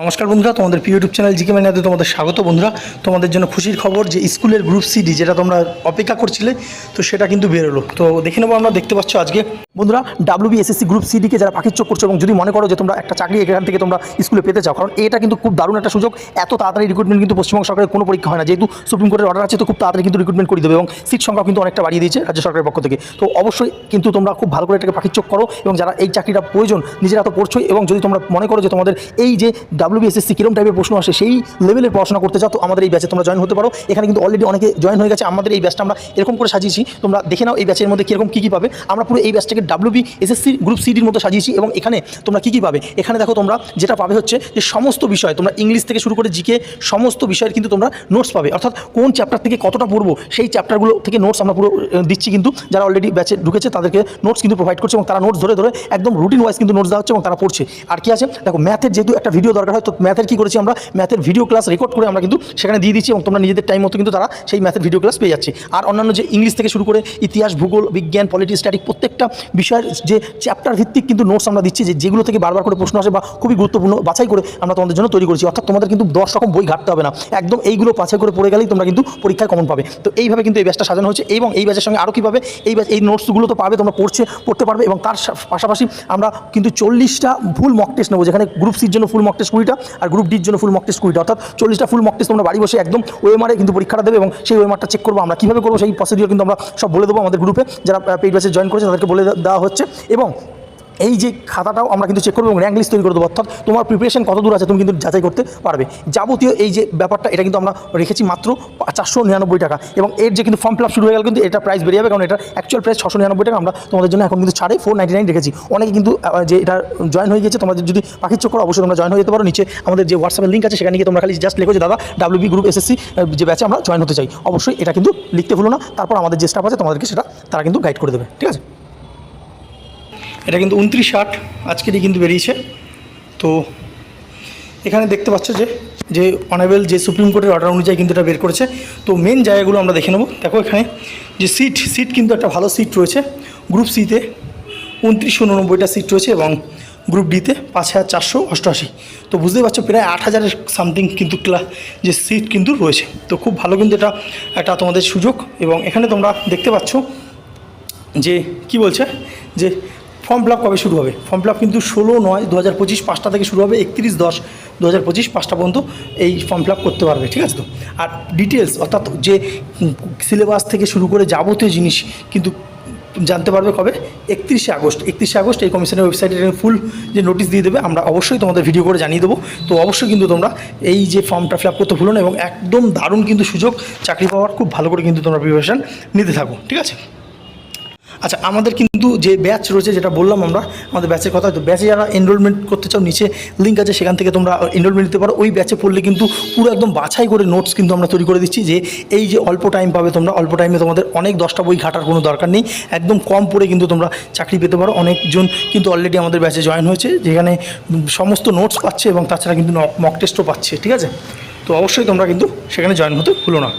নমস্কার বন্ধুরা, তোমাদের প্রিয় ইউটিউব চ্যানেল জিকে মাইনাতে তোমাদের স্বাগত বন্ধুরা। তোমাদের জন্য খুশির খবর যে স্কুলের গ্রুপ সিডি যেটা তোমরা অপেক্ষা করছিলে, তো সেটা কিন্তু বেরোলো। তো দেখে নেব আমরা, দেখতে পাচ্ছ আজকে। বন্ধুরা ডাব্লিউবি এসএসসি গ্রুপ সিডিকে যারা পাখির চোখ করছ এবং যদি মনে করো যে তোমরা একটা চাকরি এখান থেকে তোমরা স্কুলে পেতে চাও, কারণ এটা কিন্তু খুব দারুণ একটা সুযোগ। এত তাড়াতাড়ি রিক্রুটমেন্ট কিন্তু পশ্চিমবঙ্গ সরকারের কোনো পরীক্ষা হয় না। যেহেতু সুপ্রিম কোর্টের অর্ডার আছে, তো খুব তাড়াতাড়ি কিন্তু রিক্রুটমেন্ট করে দেবে এবং সিট সংখ্যা কিন্তু অনেকটা বাড়িয়ে দিয়েছে রাজ্য সরকারের পক্ষ থেকে। তো অবশ্যই কিন্তু তোমরা খুব ভালো করে এটাকে চোখ করো এবং যারা এই চাকরিটা প্রয়োজন, নিজেরা তো পড়ছোই এবং যদি তোমরা মনে করো যে তোমাদের এই যে ডাব্লিউবিএসএসসি কিরম টাইপের প্রশ্ন আসে সেই লেভেলের পড়াশোনা করতে চাও, তো আমাদের এই ব্যাচে তোমরা জয়েন হতে পারো। এখানে কিন্তু অলরেডি অনেকে জয়েন হয়ে গেছে, আমাদের এই ব্যাচটা আমরা এরকম করে সাজিয়েছি। তোমরা দেখে নাও এই ব্যাচের মধ্যে কীরকম কী কী পাবে। আমরা পুরো এই ব্যাচটাকে ডাব্লিউবি এসএসসি গ্রুপ সিডির মতো সাজিয়েছি এবং এখানে তোমরা কী কী পাবে? এখানে দেখো তোমরা যেটা পাবে হচ্ছে যে সমস্ত বিষয়, তোমরা ইংলিশ থেকে শুরু করে জিকে সমস্ত বিষয়ের কিন্তু তোমরা নোটস পাবে। অর্থাৎ কোন চ্যাপ্টার থেকে কতটা পড়ব, সেই চ্যাপ্টারগুলো থেকে নোটস আমরা পুরো দিচ্ছি কিন্তু। যারা অলরেডি ব্যাচে ঢুকেছে, তাদেরকে নোটস কিন্তু প্রোভাইড করছে এবং তারা নোটস ধরে ধরে একদম রুটিন ওয়াইজ কিন্তু নোটস দেওয়া হচ্ছে এবং তারা পড়ছে। আর কি আছে? দেখো ম্যাথের যেহেতু একটা ভিডিও দরকার হয় তো ম্যাথের কী করেছি আমরা? ম্যাথের ভিডিও ক্লাস রেকর্ড করে আমরা কিন্তু সেখানে দিয়ে দিচ্ছি এবং তোমরা নিজেদের টাইম মতো কিন্তু তারা সেই ম্যাথের ভিডিও ক্লাস পেয়ে যাচ্ছে। আর অন্যান্য যে ইংলিশ থেকে শুরু করে ইতিহাস, ভূগোল, বিজ্ঞান পলিটি স্ট্যাটিক প্রত্যেকটা বিষয়ের যে চ্যাপ্টার ভিত্তিক কিন্তু নোটস আমরা দিচ্ছি যে যেগুলো থেকে বারবার করে প্রশ্ন আসে বা খুবই গুরুত্বপূর্ণ বাছাই করে আমরা তোমাদের জন্য তৈরি করেছি। অর্থাৎ তোমাদের কিন্তু দশ রকম বই ঘাটতে হবে না। একদম এইগুলো বাছাই করে পড়ে গেলেই তোমরা কিন্তু পরীক্ষায় কমন পাবে। তো এইভাবে কিন্তু এই ব্যাচটা সাজানো হয়েছে এবং এই ব্যাচের সঙ্গে আরও কী পাবে? এই ব্যাচ এই নোটসগুলো তো পাবে, তোমরা পড়ছে, পড়তে পারবে এবং তার পাশাপাশি আমরা কিন্তু চল্লিশটা ফুল মক টেস্ট নেব, যেখানে গ্রুপ সির জন্য ফুল মক টেস্ট কুড়িটা আর গ্রুপ ডির জন্য ফুল মক টেস্ট কুড়িটা অর্থাৎ চল্লিশটা ফুল মক টেস্ট তোমরা বাড়ি বসে একদম ওয়েমারে কিন্তু পরীক্ষাটা দেবে এবং সেই ওএমআরটা চেক করব আমরা। কীভাবে করব সেই প্রসিডিওর কিন্তু আমরা সব বলে দেবো আমাদের গ্রুপে যারা পেইড ব্যাচে জয়েন করেছে তাদেরকে বলে দেওয়া হচ্ছে। এবং এই যে খাতাটাও আমরা কিন্তু চেক করব এবং র্যাঙ্ক লিস্ট তৈরি করে দেবো, অর্থাৎ তোমার প্রিপারেশন কত দূর আছে তুমি কিন্তু যাচাই করতে পারবে। যাবতীয় এই যে ব্যাপারটা, এটা কিন্তু আমরা রেখেছি মাত্র চারশো নিরানব্বই টাকা এবং এর যে কিন্তু ফর্ম ফিল আপ শুরু হয়ে গেল কিন্তু এটা প্রাইস বেরিয়ে যাবে, কারণ এটা অ্যাকচুয়াল প্রাইস ছশো নিরানব্বই টাকা। আমরা তোমাদের জন্য এখন কিন্তু ছাড়ে ফোর নাইনটি নাইন রেখেছি। অনেকে কিন্তু যে এটা জয়েন হয়ে গেছে তোমাদের যদি পাখির চক্কর অবশ্যই তোমরা জয়েন হয়ে যেতে পারো। নিচে আমাদের যে হোয়াটসঅ্যাপের লিঙ্ক আছে, সেখানে গিয়ে তোমরা খালি জাস্ট লিখো যে, দাদা ডাব্লিউবি গ্রুপ এসএসসি যে ব্যাচে আমরা জয়েন হতে চাই। অবশ্যই এটা কিন্তু লিখতে ভুলো না। তারপর আমাদের যে স্টাফ আছে, তোমাদেরকে সেটা, তারা কিন্তু গাইড করে দেবে। ঠিক আছে? এটা কিন্তু উনত্রিশ আট আজকেরই কিন্তু বেরিয়েছে। তো এখানে দেখতে পাচ্ছ যে যে অনারেবল যে সুপ্রিম কোর্টের অর্ডার অনুযায়ী কিন্তু এটা বের করেছে। তো মেন জায়গাগুলো আমরা দেখে নেব। দেখো এখানে যে সিট সিট কিন্তু একটা ভালো সিট রয়েছে। গ্রুপ সিতে উনত্রিশশো উননব্বইটা সিট রয়েছে এবং গ্রুপ ডিতে পাঁচ হাজার চারশো অষ্টআশি। তো বুঝতেই পারছ, প্রায় আট হাজারের সামথিং কিন্তু ক্লা যে সিট কিন্তু রয়েছে। তো খুব ভালো কিন্তু এটা একটা তোমাদের সুযোগ। এবং এখানে তোমরা দেখতে পাচ্ছ যে কি বলছে? যে ফর্ম ফিল কবে শুরু হবে? ফর্ম ফিল কিন্তু ষোলো নয় দু হাজার পঁচিশ পাঁচটা থেকে শুরু হবে, একত্রিশ দশ দু হাজার পঁচিশ পাঁচটা পর্যন্ত এই ফর্ম ফিল করতে পারবে, ঠিক আছে তো? আর ডিটেলস অর্থাৎ যে সিলেবাস থেকে শুরু করে যাবতীয় জিনিস কিন্তু জানতে পারবে কবে? একত্রিশে আগস্ট। একত্রিশে আগস্ট এই কমিশনের ওয়েবসাইটে ফুল যে নোটিশ দিয়ে দেবে, আমরা অবশ্যই তোমাদের ভিডিও করে জানিয়ে দেবো। তো অবশ্যই কিন্তু তোমরা এই যে ফর্মটা ফিল আপ করতে ভুলো না এবং একদম দারুণ কিন্তু সুযোগ, চাকরি পাওয়ার খুব ভালো করে কিন্তু তোমরা প্রিপারেশান নিতে থাকো, ঠিক আছে? আচ্ছা আমাদের কিন্তু যে ব্যাচ রয়েছে যেটা বললাম আমরা, আমাদের ব্যাচের কথা, তো ব্যাচে যারা এনরোলমেন্ট করতে চাও, নিচে লিঙ্ক আছে, সেখান থেকে তোমরা এনরোলমেন্ট নিতে পারো। ওই ব্যাচে পড়লে কিন্তু পুরো একদম বাছাই করে নোটস কিন্তু আমরা তৈরি করে দিচ্ছি যে, এই যে অল্প টাইম পাবে তোমরা, অল্প টাইমে তোমাদের অনেক দশটা বই ঘাটার কোনো দরকার নেই। একদম কম পড়ে কিন্তু তোমরা চাকরি পেতে পারো। অনেকজন কিন্তু অলরেডি আমাদের ব্যাচে জয়েন হয়েছে, যেখানে সমস্ত নোটস পাচ্ছে এবং তাছাড়া কিন্তু মক টেস্টও পাচ্ছে, ঠিক আছে? তো অবশ্যই তোমরা কিন্তু সেখানে জয়েন হতে ভুলো না।